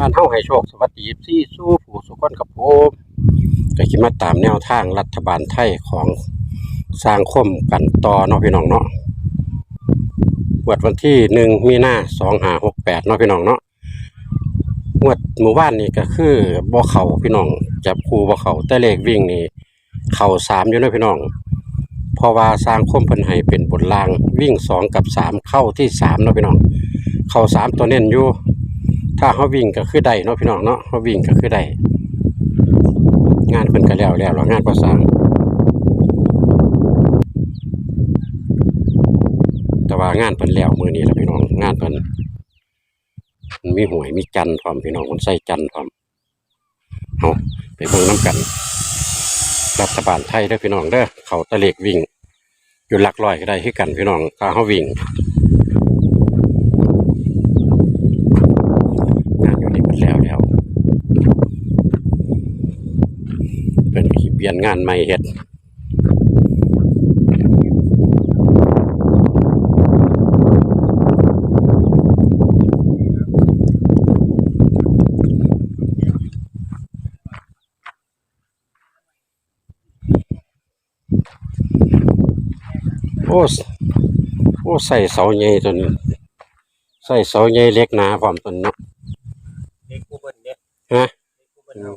บ้านเฮาให้โชคสวัสดีที่สู้ผู้สุขคนกับผมก็สิดมาตามแนวทางรัฐบาลไทยของสร้างคมกันต่อเนาะพี่น้องเนาะงวดวันที่หนึ่งมีนาสองหาหกแปดเนาะพี่น้องเนาะงวดหมู่บ้านนี่ก็คือบ่อเขาพี่น้องจับคู่บ่อเขาแต่เลขวิ่งนี่เข้าสามอยู่เนาะพี่น้องเพราะว่าสร้างคมเพิ่นให้เป็นบทลางวิ่งสองกับสามเข้าที่สามเนาะพี่น้อง เข้าสามตัวเน้นอยู่ ถ้าเขาวิ่งก็คือได้เนาะพี่น้องเนาะเขาวิ่งก็คือได้งานเพิ่นก็แล้วแล้วแล้วงานก็สร้างแต่ว่างานเพิ่นแล้วมือนี้ล่ะพี่น้องงานเพิ่นมันมีหวยมีจันทร์พร้อมพี่น้องมันใส่จันทร์พร้อมเอาไปเบิ่งน้กัน รัฐบาลไทยเด้อพี่น้องเด้อเขาตะเล็กวิ่งอยู่หลักร้อยก็ได้คือกันพี่น้องถ้าเขาวิ่งานอยู่นี่มันแล้วแล้ว เป็นขีเปลี่ยนงานใหม่เฮ็ดโอ้สโอ้ใส่เสาใหญ่ตัวนี้ใส่เสาใหญ่เล็กหนาพร้อมตัวนี้เนาะเด็กกูเบิ้ลเนี่ยฮะ เด็กกูเบิ้ลเอา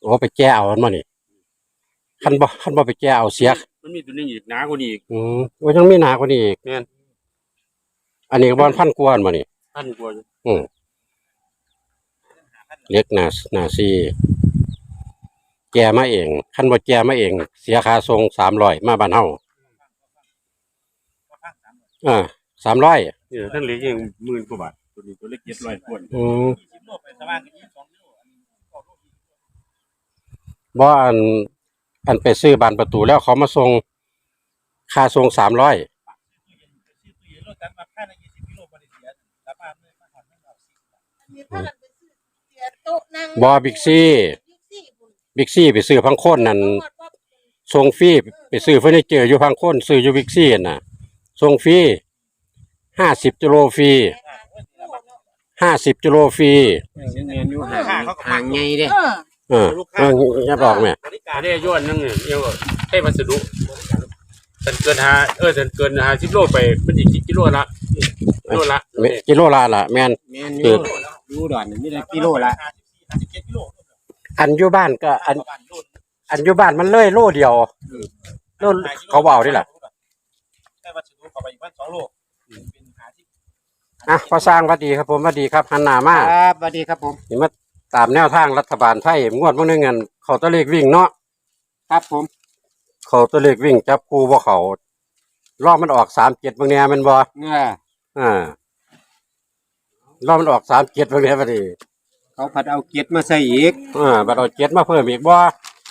โอ้ไปแก้เอามันมานี่คันบ่คันบ่ไปแก้เอาเสียมันมีตัวนึงอีกหนากว่านี้อีกอืมโอ้ยังมีหนากว่านี้อีกแม่นอันนี้ก็บอลพันกวนมานี่ท่านกลัวอยู่อืมเล็กหนาหนาซีแก้มาเองคันบ่แก้มาเอง เสียค่าทรงสามร้อยมาบ้านเฮาอ่าสามร้อยนี่ท่านเล็กยังหมื่นกว่าบาทตัวนี้ตัวเล็กเจ็ดร้อยกว่าอืม บ่อันอันไปซื้อบ้านประตูแล้วเขามาส่งค่าทรงสามร้อยซื้อตู้เย็นรถตัดมาค่าในยี่สิบกิโลบ่ได้เสียสภาพเลยมาถอนมันเอาสิมีพากันไปซื้อเสียโต๊ะนั่งบ่บิ๊กซี่บิ๊กซี่บุญบิ๊กซี่ไปซื้อพังโคนนั่นทอดว่าส่งฟรีไปซื้อเฟอร์นิเจอร์อยู่พังโคนซื้ออยู่บิ๊กซี่น่ะส่งฟรีห้าสิบกิโลฟรีไปหาผู้เนาะห้าสิบกิโลฟรีเงินอยู่ห่างห่างไงเด้ เออเออเอออย่าบอกแม่อันนี้ย้อนนึงเนี่ยยังว่าให้มันสะดุฉันเกินหาเออฉันเกินหาสิบโลไปมันอีกกี่กิโลละกิโลละแม่กิโลละละแม่นแม่นอยู่อยู่ดอนนี่ได้กิโลละห้าสิบเจ็ดกิโลอันอยู่บ้านก็อันประมาณโลอันอยู่บ้านมันเลยโลเดียวโลเขาเบเอาดิล่ะแค่วัสดุเข้าไปอีกวันสองโลเป็นหาที่อะพอสร้างหวัดดีครับผมหวัดดีครับหันหน้ามาครับสวัสดีครับผมนี่มา ตามแนวทางรัฐบาลไทยงวดมื้อนึงอันเขาตัวเลขวิ่งเนาะครับผม เขาตัวเลขวิ่งจับคู่บ่เขารอบมันออกสามเจ็ดบางแนแมันบ่เงื่ออ่ารอบมันออกสามเจ็ดบางแนพอดีเขาผัดเอาเกียรมาใส่อีกอ่าบัดเอาเจ็ดมาเพิ่มอีกบ่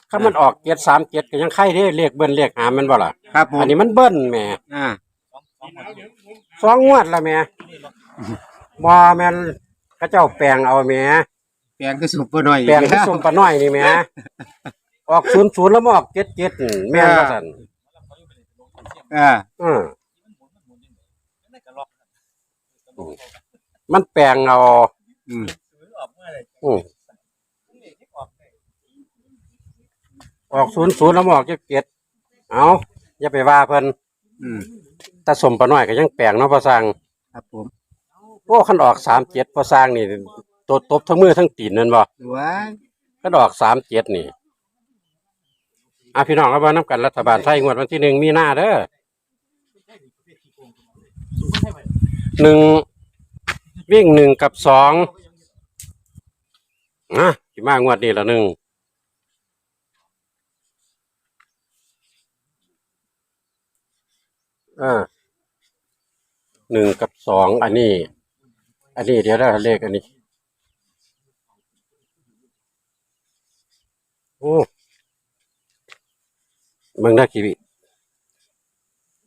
ถ้ามันออกเจ็ดสามเจ็ดก็ยังไข่เด้เลขเบิ้ลเลขหามแมันบ่ล่ะครับผมอันนี้มันเบิ้ลแหม่อ่าสองงวดละแหม่บ่แม่นกระเจ้าแปลงเอาแหม่ แปลงก็สุปหน่อยแปลงที่สมปะน้อยนี่แหม่ออกศูนย์ศูนย์แล้วมาออกเจ็ดเจ็ดแม่นว่าซั่นอ่าอือมันแปลงเอาอืมอือออกศูนย์ศูนย์แล้วมาออกเจ็ดเจ็ดเอาอย่าไปว่าเพิ่นอืมแต่สมปะน้อยก็ยังแปลงเนาะพอสั่งครับผม โอ้คันออกสามเจ็ดพอสร้างนี่ ตัวตบทั้งมือทั้งตีนนั่นบ่ว้ายคันออกสามเจ็ดนี่อะพี่น้องเอามาน้ำกันรัฐบาลไทยงวดวันที่หนึ่งมีนาเด้อหนึ่งวิ่งหนึ่งกับสองอะที่มางวดนี้ละหนึ่งอ่าหนึ่งกับสองอันนี้ อันนี้เดี๋ยวได้เลขอันนี้ อ้เมืองนาคีวิ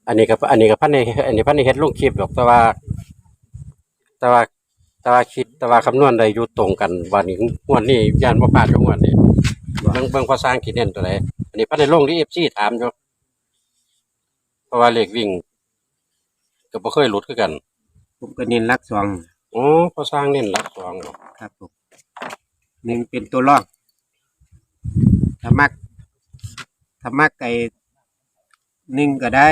อันนี้กับอันนี้กับพันในอันนี้พันในเฮ็ดลงคลิปหรอกแต่ว่า แต่ว่าแต่ว่าคิดแต่ว่าคำนวณได้อยู่ตรงกันวันนี้งวดนี้ย่านบ่พลาดจังหวดนี้เบิ่งเบิ่งภาษาอังกฤษเน้นตัวใดอันนี้พันในลงที่ FC ถามอยู่เพราะว่าเลขวิ่งก็บ่เคยหลุดคือกัน ผมก็เน้นรักสองโอ้อ๋อพอสร้างเน้นรักสองบ่ครับผมหนึ่งเป็นตัวรอง ถ้ามักถ้ามักไก่หนึ่งก็ได้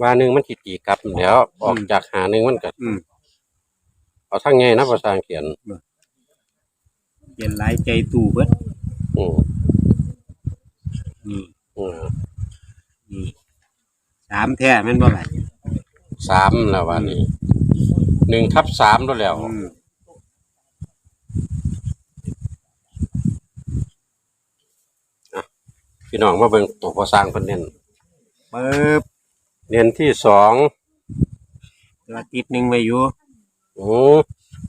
ว่าหนึ่งมันสิตีกลับเดี๋ยวออกจากหาหนึ่งมันก็อืม เอาทั้งไงนะพอสร้างเขียนเขียนหลายใจตู่เบิดอืมนี่อืมนี่สามแท้แม่นบ่ล่ะสามแล้ววันนี้หนึ่งทับสามแล้วแล้วอืม พี่น้องมาเบิ่งตัวพอสร้างเพิ่นเน้นเปิบเน้นที่สองตัวติดหนึ่งไว้อยู่โอ้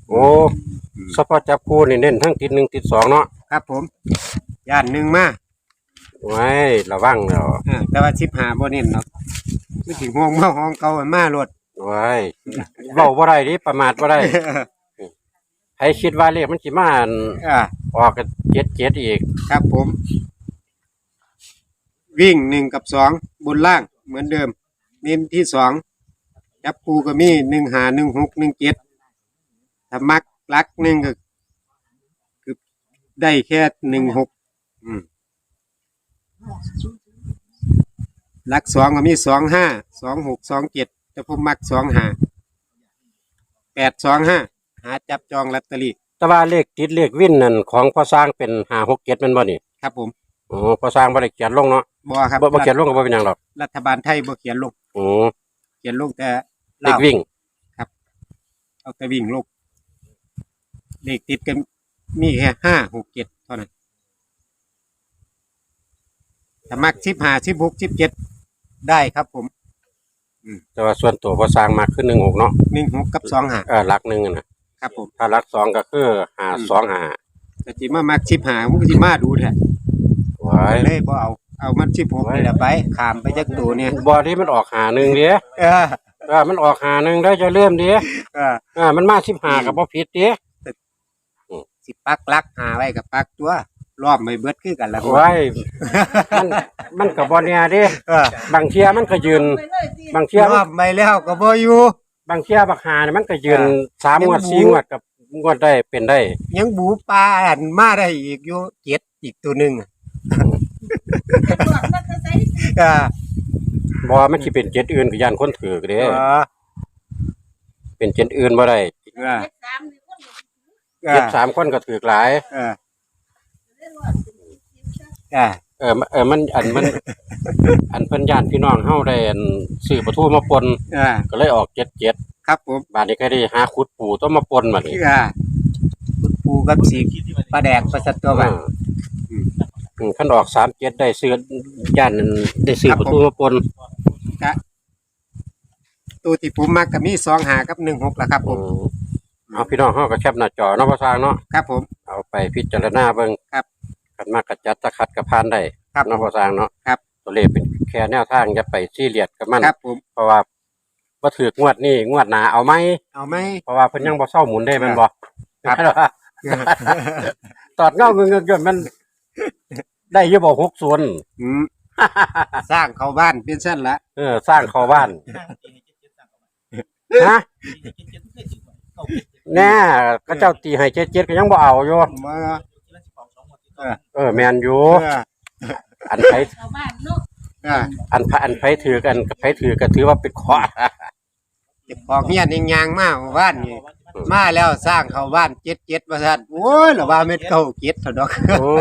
โอ้เฉพาะจับคู่นี่เน้นทั้งติดหนึ่งติดสองเนาะครับผมย่านหนึ่งมาไว้ระวังแล้วเออแต่ว่าสิบห้าบ่เน้นเนาะไม่ถึงห้องมาห้องเก่ามันมาโลดไว้เว้าบ่ได้ดิประมาทบ่ได้ให้คิดว่าเลขมันสิมาอันอ่าออกกันเจ็ดเจ็ดอีก ครับผม วิ่งหนึ่งกับสองบนล่างเหมือนเดิม เน้นที่สองจับปูก็มีหนึ่งหาหนึ่งหกหนึ่งเจ็ดถ้ามักลักหนึ่งก็คือได้แค่หนึ่งหกอืมลักสองก็มีสองห้าสองหกสองเจ็ดแต่ผมมักสองหาแปดสองห้าหาจับจองลอตเตอรี่แต่ว่าเลขติดเลขวินนั่นของพอสร้างเป็นห้าหกเจ็ดแมันบ่นี่ครับผม อ๋อพอสร้างบ่ได้เขียนลงเนาะบอครับบ่บ่เขียนลงก็บ่เป็นหยังหรอกรัฐบาลไทยบ่เขียนลงอ๋อเขียนลงแต่เลขวิ่ง เอาแต่วิ่งลงเลขติดกันมีแค่ห้าหกเจ็ดเท่านั้นถ้ามักสิบห้าสิบหกสิบเจ็ดได้ครับผมแต่ว่าส่วนตัวพอสร้างมากขึ้นหนึ่งหกเนาะหนึ่งหกกับสองหาเออหลักหนึ่งอะนะครับผม ถ้าหลักสองก็คือหาสองหา แต่จิมามักสิบห้ามันก็สิมาดูแท้ ไว้เลยบ่เอา เอามันสิบหกนี่แหละไปขามไปจักตัวเนี่ยบ่ที่มันออกหาหนึ่งเด้เออเออมันออกหาหนึ่งได้จะเริ่มเด้เออเอ่ามันมาสิบหากับบ่ผิดเด้สิปักลักหาไว้กับปักตัวรอบไม่เบิดคือกันแล้วไว้มันมันก็บ่แน่เด้เออบางเที่ยมันก็ยืนไปเลยสิบางเที่ยรมัอนบไม่แล้วก็บ่อยู่ บางเที่ยบักหานี่มันก็ยืนอ่าสามยังงวดบูสี่งวดกับงวดได้เป็นได้ ยังบูปลาอันมาได้อีกอยู่เจ็ดอีกตัวหนึ่งอะ ไปตรวจมันก็ใส่อ่าบ่มันสิเป็นเจ็ดอื่นก็ย่านคนถือเด้เออเป็นเจ็ดอื่นบ่ได้เออเจ็ดสามนี่คนเดียวเอเจ็ดอสามคนก็ถือหลายเออเรียกว่าสิบสิบซะเออเออเออมันอันมัน อันเพิ่นญาติพี่น้องเฮาได้อันซื้อปลาทูมาปนเออก็เลยออกเจ็ดเจ็ดครับผมบาดนี้ก็ได้หาขุดปูต้องมาปนบัดนี้เออคุณปูกับสีปลาแดกประสัตตัวมันอืมอื มคันออกสามเจ็ดได้ซื้อย่านนั้นได้ซื้อครับประตูมาปนตัวที่ผมมักก็มีสองหากับหนึ่งหกละครับผอืมมเอาพี่น้องเฮาก็แคปหน้าจอเนาะภาษางเนาะครับผมเอาไปพิจารณาเบิ่งครับคันมากกระจัดตะคัดกระพานได้ครับเนาะภาษางเนาะครับตัวเลขเป็นแค่แนวทางอย่าไปซีเรียสกับมันครับผมเพราะว่าบ่ถือกงวดนี้งวดหน้าเอาไหมเอาไหมเพราะว่าเพิ่นยังบ่เซาหมุนได้แมันบ่ครับตอดเงาเงือกๆๆมัน ได้อยู่บ่60อืมสร้างเข้าบ้านเป็นสั้นละเออ สร้างเข้าบ้านฮะแน่ก็เจ้าตีให้เจ็ดๆก็ยังบ่เอาอยู่มาเออแม่นอยู่เอออันไผชาวบ้านเนาะเอออันไผอันไผถือกันไผถือก็ถือว่าเป็นขวาเก็บของเฮียนเองยางมาหมู่บ้านนี่มาแล้วสร้างเข้าบ้านเจ็ดเจ็ดประสันโอ้ยหรือว่าเม็ดเก้าเจ็ดเถอะดอก โอ้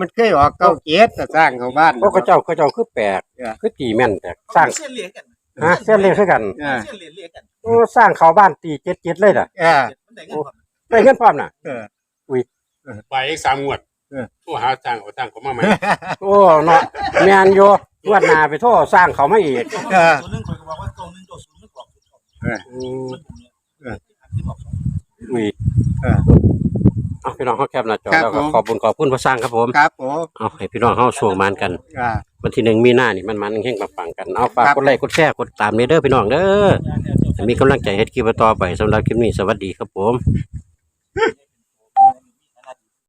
มันเคยออกเก้าเจ็ดแต่สร้างเข้าบ้านพวกเขาเจ้าเขาเจ้าคือแปลกเออ คือตีแม่นแต่สร้างเส้นเหลียกันฮะเส้นเล็กคือกันเออเส้นเหลียเหลียกันโอ้สร้างเข้าบ้านตี7ๆเลยน่ะเออมันได้เงินความได้เงินพร้อมน่ะ เออ ไปอีกสามงวดเออโทรหาทางเอาทางเขามาใหม่ โอ้เนาะแม่นอยู่งวดหน้าไปโทษสร้างเขามาอีกเออตัวนึงคนก็บอกว่าตรงนึงตัวศูนย์ไม่กรอกศูนย์กรอกอืมมันผมเนี่ยเออที่บอกสองอุ้ยเออ เอาพี่น้องเฮาแคปหน้าจอครับแล้วก็ผม ขอบคุณขอบคุณพระสร้างครับผมครับผมเอาให้พี่น้องเฮาช่วงมานกัน อ่า วันที่หนึ่งมีหน้านี่มันมันเฮงๆปังๆกันเอาฝากครับ กดไลค์กดแชร์กดตามเด้อพี่น้องเด้อให้มีกำลังใจเฮ็ดคลิปต่อไปสำหรับคลิปนี้สวัสดีครับผมเ